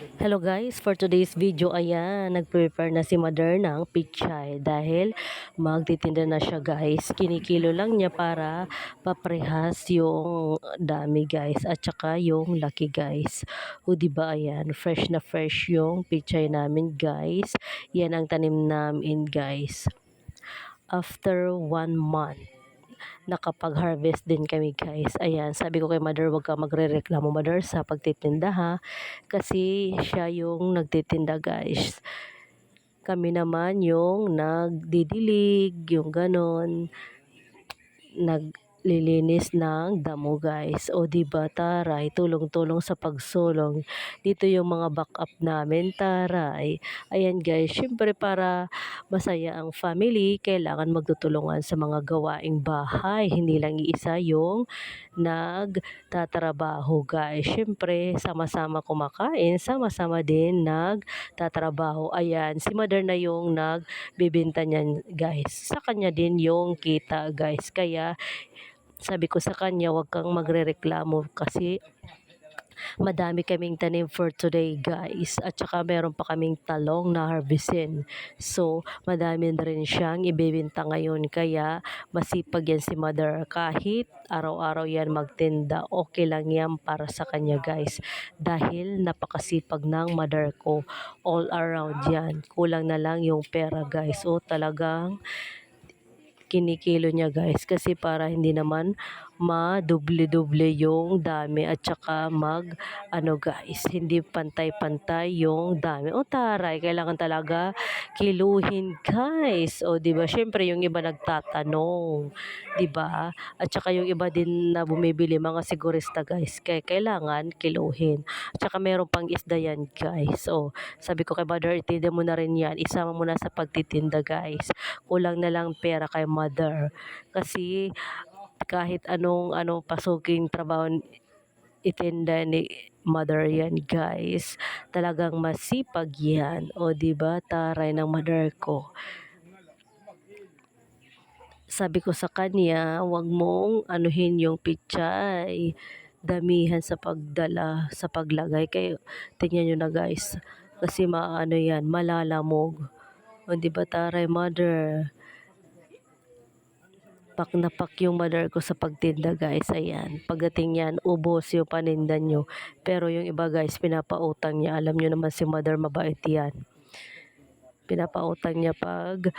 Hello guys, for today's video ayan, nag-prepare na si Mother ng pichay dahil magtitinda na siya guys. Kinikilo lang niya para paprehas yung dami guys at saka yung laki guys. O ba ayan, fresh na fresh yung pichay namin guys. Yan ang tanim namin guys. After one month nakapag-harvest din kami guys. Ayan, sabi ko kay mother, wag ka magre-reklamo mother sa pagtitinda ha. Kasi siya yung nagtitinda guys. Kami naman yung nagdidilig, yung ganon. Naglilinis ng damo guys. O di ba taray, tulong-tulong sa pagsulong. Dito yung mga backup namin taray. Ayan guys, syempre para masaya ang family, kailangan magtutulungan sa mga gawaing bahay. Hindi lang iisa yung nagtatrabaho guys. Syempre, sama-sama kumakain, sama-sama din nagtatrabaho. Ayan, si mother na yung nagbibenta niyan guys. Sa kanya din yung kita guys. Kaya sabi ko sa kanya, wag kang magrereklamo kasi madami kaming tanim for today guys. At saka meron pa kaming talong na harvestin. So, madami rin siyang ibibenta ngayon. Kaya masipag yan si mother. Kahit araw-araw yan magtinda, okay lang yan para sa kanya guys. Dahil napakasipag ng mother ko. All around yan. Kulang na lang yung pera guys. O talagang kinikilo niya guys. Kasi para hindi naman madoble-doble yung dami at saka mag ano guys hindi pantay-pantay yung dami. O taray kailangan talaga kiluhin guys. O di ba syempre yung iba nagtatanong di ba at saka yung iba din na bumibili mga sigurista guys kaya kailangan kiluhin. At saka meron pang isda yan guys. O sabi ko kay mother itinda mo na rin yan. Isama mo na sa pagtitinda guys. Kulang na lang pera kay mother. Kasi kahit anong ano pasuking trabaho itinda ni mother yan guys. Talagang masipag yan. O di ba? Taray ng mother ko. Sabi ko sa kanya wag mong anuhin yung pichay. Damihan sa pagdala sa paglagay. Kayo tingnan nyo na guys. Kasi maano yan malalamog. O di ba taray mother pak na pak yung mother ko sa pagtinda guys. Ayan. Pagdating yan, ubos yung paninda nyo. Pero yung iba guys, pinapautang niya. Alam nyo naman si mother mabait yan. Pinapautang niya pag